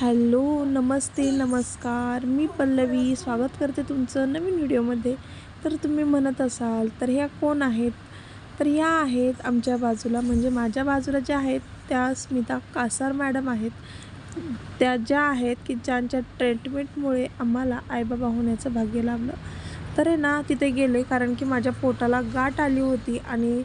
Hello नमस्ते नमस्कार. मी पल्लवी. स्वागत करते तुमचं नवीन व्हिडिओमध्ये. तर तुम्ही म्हणत असाल तर ह्या कोण आहेत? तर ह्या आहेत आमच्या बाजूला म्हणजे माझ्या बाजूला ज्या आहेत त्या स्मिता कासार मॅडम आहेत. त्या ज्या आहेत की ज्यांच्या ट्रीटमेंटमुळे आम्हाला आईबाबा होण्याचं भाग्य लाभलं. तर आहे ना तिथे गेले कारण की माझ्या पोटाला गाठ आली होती आणि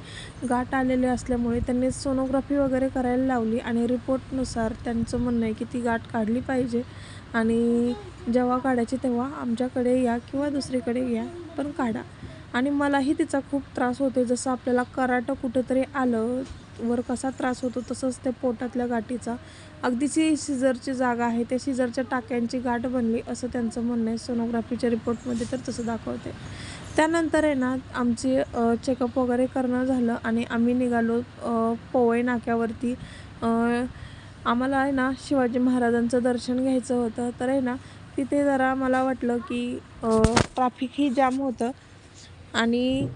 गाठ आलेले असल्यामुळे त्यांनी सोनोग्राफी वगैरे करायला लावली आणि रिपोर्टनुसार त्यांचं म्हणणं आहे की ती गाठ काढली पाहिजे आणि जेव्हा काढायची तेव्हा आमच्याकडे या किंवा दुसरीकडे या पण काढा. आणि मलाही तिचा खूप त्रास होतो जसं आपल्याला कराटं कुठंतरी आलं वर कसा त्रास होतो तसंच ते पोटातल्या गाठीचा. अगदीची शिजरची जागा आहे त्या शिजरच्या टाक्यांची गाठ बनली असं त्यांचं म्हणणं आहे. सोनोग्राफीच्या रिपोर्टमध्ये तर तसं दाखवते त्यानंतर आहे ना आमची चेकअप वगैरे करणं झालं आणि आम्ही निघालो पोवई नाक्यावरती. आम्हाला आहे ना शिवाजी महाराजांचं दर्शन घ्यायचं होतं. तर आहे ना तिथे जरा मला वाटलं की ट्रॅफिकही जाम होतं. आणि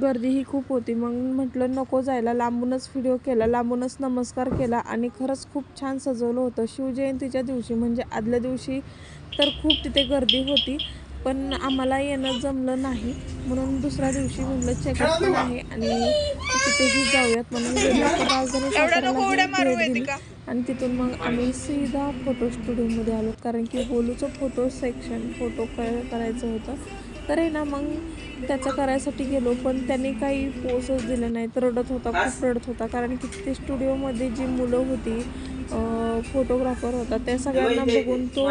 गर्दीही खूप होती. मग म्हटलं नको जायला. लांबूनच व्हिडिओ केला. लांबूनच नमस्कार केला. आणि खरंच खूप छान सजवलं होतं. शिवजयंतीच्या दिवशी म्हणजे आदल्या दिवशी तर खूप तिथे गर्दी होती पण आम्हाला येणं जमलं नाही. म्हणून दुसऱ्या दिवशी म्हटलं चेकअप पण आहे आणि तिथेही जाऊयात. म्हणून राजधानी आणि तिथून मग आम्ही सीधा फोटो स्टुडिओमध्ये आलो. कारण की बोलूचं फोटो सेक्शन फोटो करायचं होतं. तर आहे ना मग त्याचं करायसाठी गेलो पण त्यांनी काही पोसच दिले नाहीत. रडत होता खूप रडत होता. कारण की तिथे स्टुडिओमध्ये जी मुलं होती फोटोग्राफर होता त्या सगळ्यांना बघून तो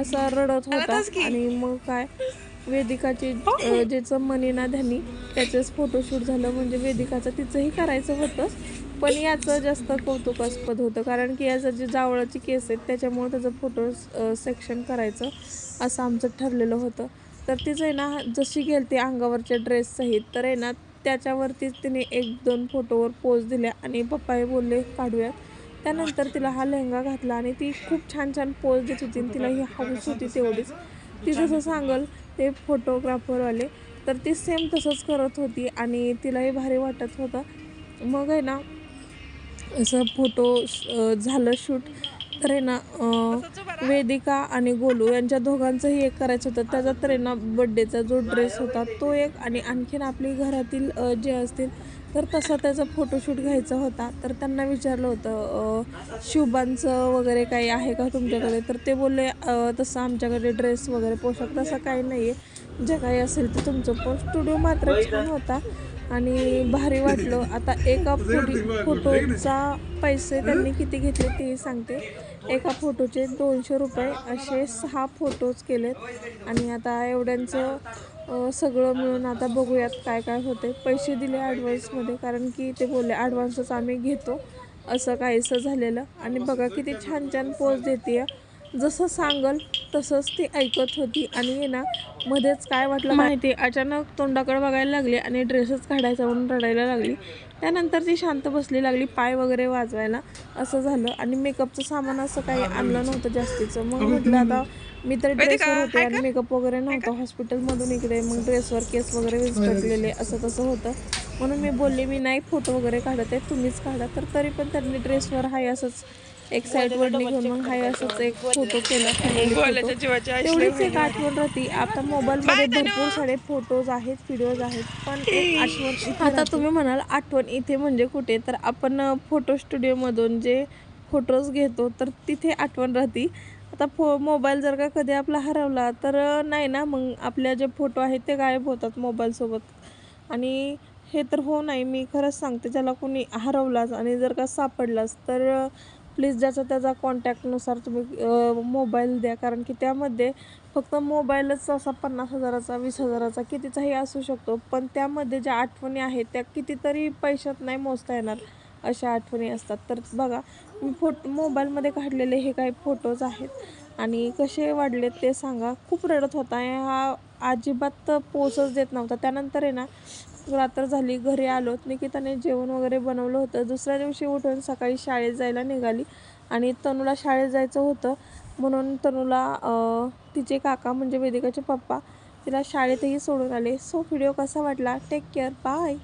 असा रडत होता. आणि मग काय वेदिकाची ज्याचं मनीना ध्यानी त्याचंच फोटोशूट झालं. म्हणजे वेदिकाचं तिचंही करायचं होतंच पण याचं जास्त कौतुकास्पद होतं. कारण की याचं जे जावळाची केस आहेत त्याच्यामुळे त्याचं फोटो सेक्शन करायचं असं आमचं ठरलेलं होतं. तर तिचं आहे ना जशी गेली ती अंगावरच्या ड्रेससहित तर आहे ना त्याच्यावरतीच तिने एक दोन फोटोवर पोज दिल्या आणि पप्पा हे बोलले काढूयात. त्यानंतर तिला हा लेहंगा घातला आणि ती खूप छान छान पोज देत होती आणि तिला ही हाऊस होती तेवढीच. ती जसं सांगल ते फोटोग्राफरवाले तर ती सेम तसंच करत होती आणि तिलाही भारी वाटत होतं. मग आहे ना असं फोटो झालं शूट त्रेना वेदिका आणि गोलू यांच्या दोघांचंही एक करायचं होतं. त्याचा त्रेना बड्डेचा जो ड्रेस होता तो एक आणि आणखीन आपली घरातील जे असतील तर तसा त्याचा फोटोशूट घ्यायचा होता. तर त्यांना विचारलं होतं अ, शुभांचं वगैरे काही आहे का तुमच्याकडे? तर ते बोलले तसं आमच्याकडे ड्रेस वगैरे पोशाख तसं काही नाही आहे जे काही असेल ते तुमचं पण स्टुडिओ मात्र छान होता आणि भारी वाटलं. आता एका फोटी फोटोचा पैसे त्यांनी किती घेतले तेही सांगते. एका फोटोचे दोनशे रुपये असे सहा फोटोज केलेत. आणि आता एवढ्यांचं सगळं मिळून आता बघूयात काय काय होते पैसे दिले ॲडव्हान्समध्ये कारण की ते बोलले ॲडव्हान्सच आम्ही घेतो. असं काहीसं झालेलं. आणि बघा किती छान छान पोज देते जसं सांगल तसंच ती ऐकत होती. आणि हे ना मध्येच काय वाटलं माहिती अचानक तोंडाकडे बघायला लागली आणि ड्रेसच काढायचा म्हणून रडायला लागली. त्यानंतर ती शांत बसली लागली पाय वगैरे वाजवायला. असं झालं. आणि मेकअपचं सामान असं काही आणलं नव्हतं जास्तीचं. मग म्हटलं आता मी तर ड्रेसवर होते आणि मेकअप वगैरे नव्हतं. हॉस्पिटलमधून इकडे मग ड्रेसवर केस वगैरे विस्कटलेले असं तसं होतं. म्हणून मी बोलले मी नाही फोटो वगैरे काढत आहे. तुम्हीच काढा. तर तरी पण त्यांनी ड्रेसवर हाय असंच एक साईडवर निघून मग हाय असंच एक फोटो केला. तेवढीच एक आठवण राहते. आता मोबाईलमध्ये भरपूर सारे फोटोज आहेत व्हिडिओज आहेत. पण एक आठवण आता तुम्ही म्हणाल आठवण इथे म्हणजे कुठे? तर आपण फोटो स्टुडिओमधून जे फोटोज घेतो तर तिथे आठवण राहते. आता फो मोबाईल जर का कधी आपला हरवला तर नाही ना मग आपल्या जे फोटो आहेत ते गायब होतात मोबाईलसोबत आणि हे तर हो नाही मी खरंच सांगते ज्याला कोणी हरवलाच आणि जर का सापडलाच तर प्लीज ज्याचा त्याचा कॉन्टॅक्टनुसार तुम्ही मोबाईल द्या. कारण की त्यामध्ये फक्त मोबाईलच असा पन्नास हजाराचा वीस हजाराचा कितीचाही असू शकतो पण त्यामध्ये ज्या आठवणी आहेत त्या कितीतरी पैशात नाही मोजता येणार. अशा आठवणी असतात. तर बघा मी फोटो मोबाईलमध्ये काढलेले हे काही फोटोज आहेत. आणि कसे वाढलेत ते सांगा. खूप रडत होता. हा अजिबात पोचच देत नव्हता. त्यानंतर आहे ना रात्र झाली घरी आलो. निकिताने जेवण वगैरे बनवलं होतं. दुसऱ्या दिवशी उठून सकाळी शाळेत जायला निघाली. आणि तनूला शाळेत जायचं होतं. म्हणून तनूला तिचे काका म्हणजे वेदिकाचे पप्पा तिला शाळेतही सोडून आले. सो व्हिडिओ कसा वाटला? Take care bye